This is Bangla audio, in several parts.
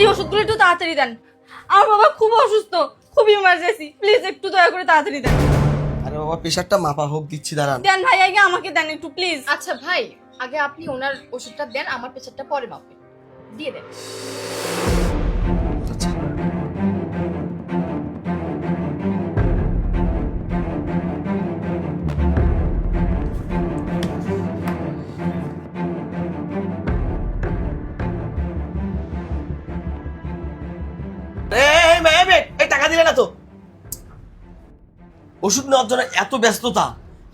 এই ওষুধগুলো একটু তাড়াতাড়ি দেন। আমার বাবা খুব অসুস্থ খুব ইমার্জেন্সি প্লিজ একটু দয়া করে তাড়াতাড়ি দেন। আরে বাবা প্রেশারটা মাপা হোক দিচ্ছি দাঁড়ান। দেন ভাই আগে আমাকে দেন একটু প্লিজ আচ্ছা ভাই আগে আপনি ওনার ওষুধটা দেন আমার প্রেশারটা পরে মাপবে দিয়ে দেন। দিলে না তো? ওষুধ নেওয়ার জন্য এত ব্যস্ততা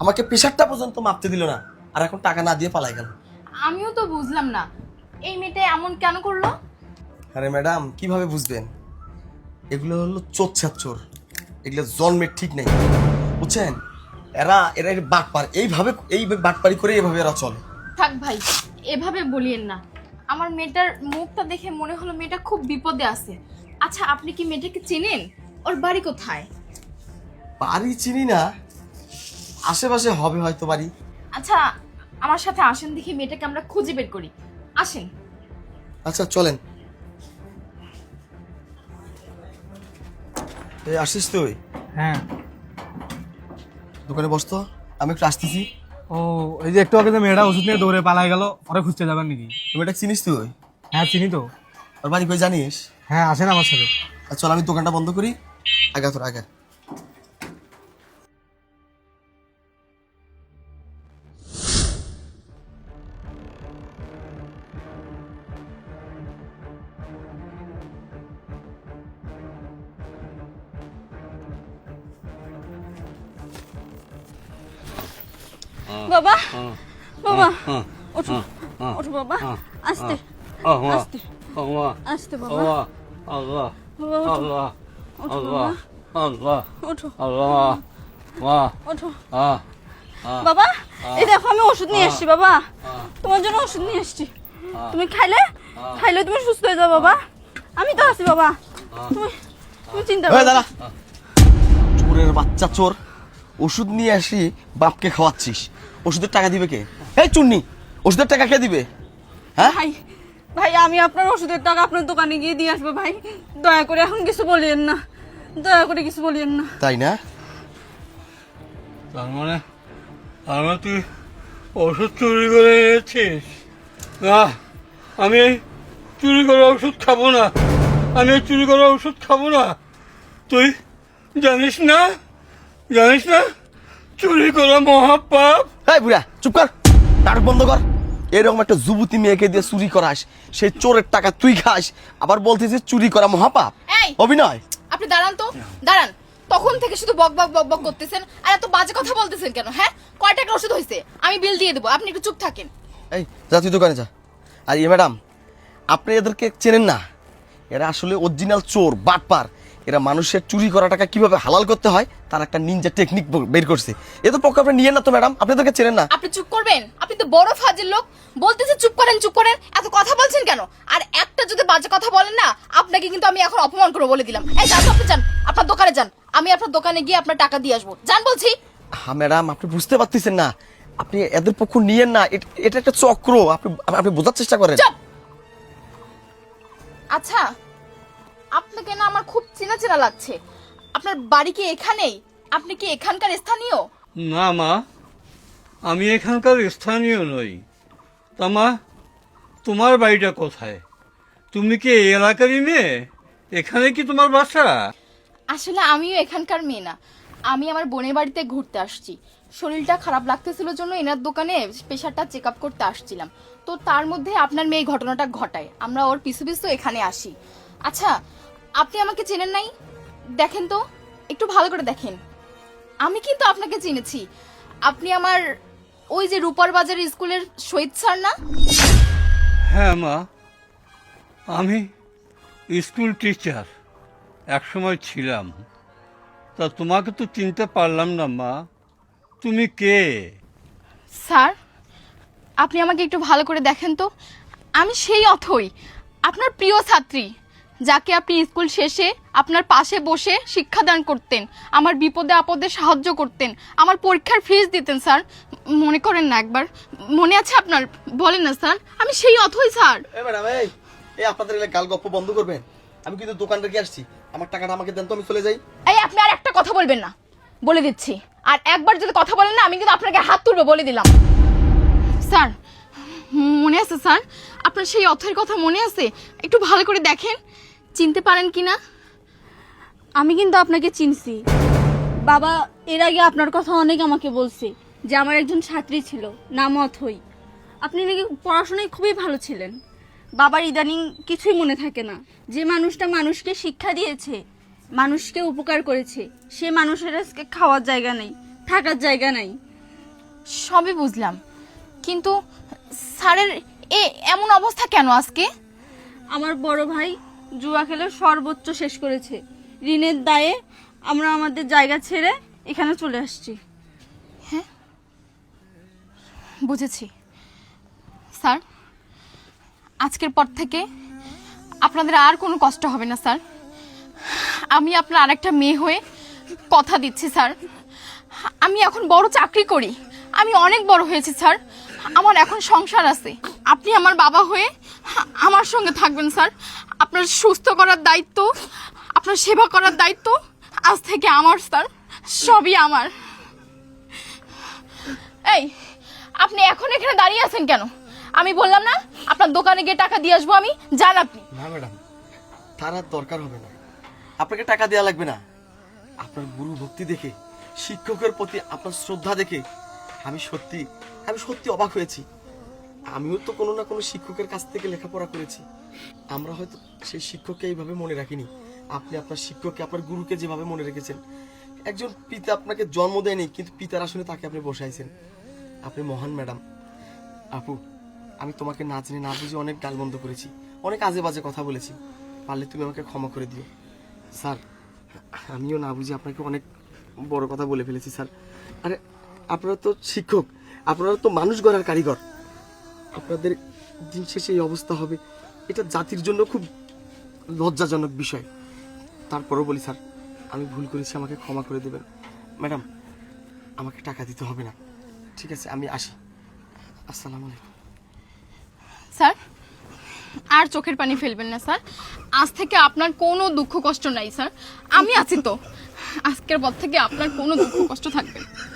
আমাকে প্রেশারটা পর্যন্ত মাপতে দিল না আর এখন টাকা না দিয়ে পালাই গেল। আমিও তো বুঝলাম না। এই মেয়েটা এমন কেন করল? আরে ম্যাডাম কীভাবে বুঝবেন? এগুলো হলো চোর চোর এগুলো জন্মের ঠিক নেই। বুঝছেন? এরা এরা এর বাটপার। এইভাবে এই বাটপারি করে এভাবে এরা চলে। থাক ভাই এভাবে বলিয়েন না। আমার মেয়েটার মুখটা দেখে মনে হলো মেয়েটা খুব বিপদে আছে। আচ্ছা আপনি কি মেয়েটাকে চেনেন? ওর বাড়ি কোথায়? বাড়ি চিনি না। আশেপাশে হবে হয়তো বাড়ি। আচ্ছা আমার সাথে আসেন দেখি মেয়েটাকে আমরা খুঁজে বের করি। আসেন। আচ্ছা চলেন। এই আসিস তুই? হ্যাঁ। দোকানে বসতো আমি একটু আসতেছি। ও এই যে একটু আগে যে মেয়েটা ওষুধ নিয়ে দৌড়ে পালাই গেল ওরা খুঁজতে যাবেন নাকি? তুমি এটা চিনিস তুই? হ্যাঁ চিনি তো। ওর বাড়ি কই জানিস? হ্যাঁ আসেন আমার সাথে। আর চল আমি দোকানটা বন্ধ করি। আগা তোর আগা। বাবা বাবা ওঠো ওঠো বাবা আস্তে আস্তে আস্তে বাবা। বাবা ওঠো। ওঠো বাবা ওঠো ওঠো বাবা এই দেখো আমি ওষুধ নিয়ে এসেছি বাবা তোমার জন্য ওষুধ নিয়ে এসেছি। তুমি খাইলে খাইলে তুমি সুস্থ হয়ে যাও বাবা আমি তো আছি বাবা তুমি তুমি চিন্তা এই করো। দাঁড়া। চোরের বাচ্চা চোর ওষুধ নিয়ে আসি বাপকে খাওয়াচ্ছিস। ওষুধের টাকা দিবে কে? এই চুন্নি ওষুধের টাকা কে দিবে? হ্যাঁ? ভাই ভাই আমি আপনার ওষুধের টাকা আপনার দোকানে গিয়ে দিয়ে আসব ভাই। দয়া করে এখন কিছু বলিয়েন না। দয়া করে কিছু বলিয়েন না। তাই না? তার মানে তার মানে তুই ওষুধ চুরি করে এনেছিস? না আমি চুরি করা ওষুধ খাব না। আমি চুরি করা ওষুধ খাব না। তুই জানিস না? জানিস না? চুরি করা মহাপাপ। এই বুড়া চুপ কর। নাটক বন্ধ কর। এরকম একটা যুবতী মেয়েকে দিয়ে চুরি করাস সেই চোরের টাকা তুই খাস আবার বলতেছিস চুরি করা মহাপাপ। অভিনয়। আপনি দাঁড়ান তো, দাঁড়ান। তখন থেকে শুধু বক বক বক বক করতেছেন, আর এত বাজে কথা বলতেছেন কেন হ্যাঁ? কয় টাকার ওষুধ হয়েছে? আমি বিল দিয়ে দেবো, আপনি একটু চুপ থাকেন। এই, যা তুই দোকানে যা। আর ইয়ে ম্যাডাম, আপনি এদেরকে চেনেন না? এরা আসলে অরিজিনাল চোর, বাটপার। এরা মানুষের চুরি করা টাকা কীভাবে হালাল করতে হয় তার একটা নিনজা টেকনিক বের করছে। এ তো পক্ষে আপনি নিয়েন না তো ম্যাডাম। আপনি এদেরকে চেনেন না। আপনি চুপ করবেন? আপনি তো বড় ফাজের লোক। বলতেছে চুপ করেন চুপ করেন। এত কথা বলছেন কেন? আর একটা যদি বাজে কথা বলেন না আপনাকে কিন্তু আমি এখন অপমান করে বলে দিলাম। এই যান আপনি যান আপনার দোকানে যান। আমি আপনার দোকানে গিয়ে আপনার টাকা দিয়ে আসব। যান বলছি। হ্যাঁ ম্যাডাম আপনি বুঝতে পারতেছেন না। আপনি এদের পক্ষ নিয়েন না এটা একটা চক্র। আপনি আপনি বোঝার চেষ্টা করেন। আচ্ছা আপনাকে না আমার খুব চেনা চেনা লাগছে। আপনার বাড়ি কি এখানেই? আপনি কি এখানকার স্থানীয়? না মা। আমি এখানকার স্থানীয় নই। তা মা তোমার বাড়িটা কোথায়? তুমি কি এই এলাকারই মেয়ে? এখানে কি তোমার বাসা আসলে আমিও এখানকার মেয়ে না। আমি আমার বোনের বাড়িতে ঘুরতে আসছি। শরীরটা খারাপ লাগতেছিল জন্য এনার দোকানে প্রেশারটা চেক আপ করতে আসছিলাম। তো তার মধ্যে আপনার মেয়ে ঘটনাটা ঘটায়। আমরা ওর পিছু পিছু এখানে আসি। আচ্ছা আপনি আমাকে চেনেন নাই? দেখেন তো একটু ভালো করে দেখেন। আমি কিন্তু আপনাকে চিনেছি। আপনি আমার ওই যে রূপার বাজার স্কুলের শহীদ স্যার না? হ্যাঁ মা। আমি স্কুল টিচার। একসময় ছিলাম। তা তোমাকে তো চিনতে পারলাম না মা। তুমি কে? স্যার আপনি আমাকে একটু ভালো করে দেখেন তো। আমি সেই অথই আপনার প্রিয় ছাত্রী। যাকে আপনি স্কুল শেষে আপনার পাশে বসে শিক্ষাদান করতেন আমার বিপদে আপদে সাহায্য করতেন আমার পরীক্ষার ফিস দিতেন স্যার। মনে করেন না একবার। মনে আছে আপনার? বলেন না স্যার। আমি সেই অথই স্যার। এই আপনাদের গাল গপ্প বন্ধ করবেন। আমি কিন্তু দোকান রেখে আসছি। আমার টাকাটা আমাকে দেন তো আমি চলে যাই। এই আপনি আর একটা কথা বলবেন না। বলে দিচ্ছি। আর একবার যদি কথা বলেন না আমি কিন্তু আপনাকে হাত তুলবো বলে দিলাম। স্যার মনে আছে স্যার? আপনার সেই অর্থের কথা মনে আছে? একটু ভালো করে দেখেন। চিনতে পারেন কি না আমি কিন্তু আপনাকে চিনছি। বাবা এর আগে আপনার কথা অনেক আমাকে বলছে যে আমার একজন ছাত্রী ছিল নাম অথই। আপনি নাকি পড়াশোনায় খুবই ভালো ছিলেন। বাবার ইদানিং কিছুই মনে থাকে না। যে মানুষটা মানুষকে শিক্ষা দিয়েছে মানুষকে উপকার করেছে সে মানুষের আজকে খাওয়ার জায়গা নেই থাকার জায়গা নাই। সবই বুঝলাম। কিন্তু স্যারের এ এমন অবস্থা কেন আজকে? আমার বড় ভাই জুয়া খেলে সর্বোচ্চ শেষ করেছে। ঋণের দায়ে আমরা আমাদের জায়গা ছেড়ে এখানে চলে আসছি। হ্যাঁ বুঝেছি। স্যার আজকের পর থেকে আপনাদের আর কোনো কষ্ট হবে না স্যার। আমি আপনার আরেকটা মেয়ে হয়ে কথা দিচ্ছি স্যার। আমি এখন বড় চাকরি করি। আমি অনেক বড় হয়েছি স্যার। আমার এখন সংসার আছে। আপনি আমার বাবা হয়ে আমার সঙ্গে থাকবেন, স্যার। আপনার সুস্থ করার দায়িত্ব, আপনার সেবা করার দায়িত্ব আজ থেকে আমার, স্যার। সবই আমার। এই, আপনি এখন এখানে দাঁড়িয়ে আছেন কেন? আমি বললাম না, আপনার দোকানে গিয়ে টাকা দিয়ে আসব আমি, যান আপনি। না, ম্যাডাম, তার আর দরকার হবে না। আপনাকে টাকা দেওয়া লাগবে না। আপনার গুরু ভক্তি দেখে, শিক্ষকের প্রতি আপনার শ্রদ্ধা দেখে, আমি সত্যি আমি সত্যি অবাক হয়েছি। আমিও তো কোনো না কোনো শিক্ষকের কাছ থেকে লেখাপড়া করেছি। আমরা হয়তো সেই শিক্ষককে এইভাবে মনে রাখিনি। আপনি আপনার শিক্ষককে, আপনার গুরুকে যেভাবে মনে রেখেছেন। একজন পিতা আপনাকে জন্ম দেয়নি, কিন্তু পিতার আসলে তাকে আপনি বসাইছেন। আপনি মহান ম্যাডাম। আপু, আমি তোমাকে না জেনে, না বুঝে অনেক গালবন্ধ করেছি। অনেক আজে বাজে কথা বলেছি। পারলে তুমি আমাকে ক্ষমা করে দিও। স্যার, আমিও না বুঝে আপনাকে অনেক বড় কথা বলে ফেলেছি, স্যার। আরে, আপনারা তো শিক্ষক। আপনারা তো মানুষ গড়ার কারিগর। আপনাদের দিন শেষে এই অবস্থা হবে। এটা জাতির জন্য খুব লজ্জাজনক বিষয়। তারপরও বলি, স্যার, আমি ভুল করেছি, আমাকে ক্ষমা করে দেবেন। ম্যাডাম, আমাকে টাকা দিতে হবে না। ঠিক আছে, আমি আসি। আসসালামু আলাইকুম। স্যার, আর চোখের পানি ফেলবেন না, স্যার। আজ থেকে আপনার কোনো দুঃখ কষ্ট নাই, স্যার। আমি আছি তো। আজকের পর থেকে আপনার কোনো দুঃখ কষ্ট থাকবে না।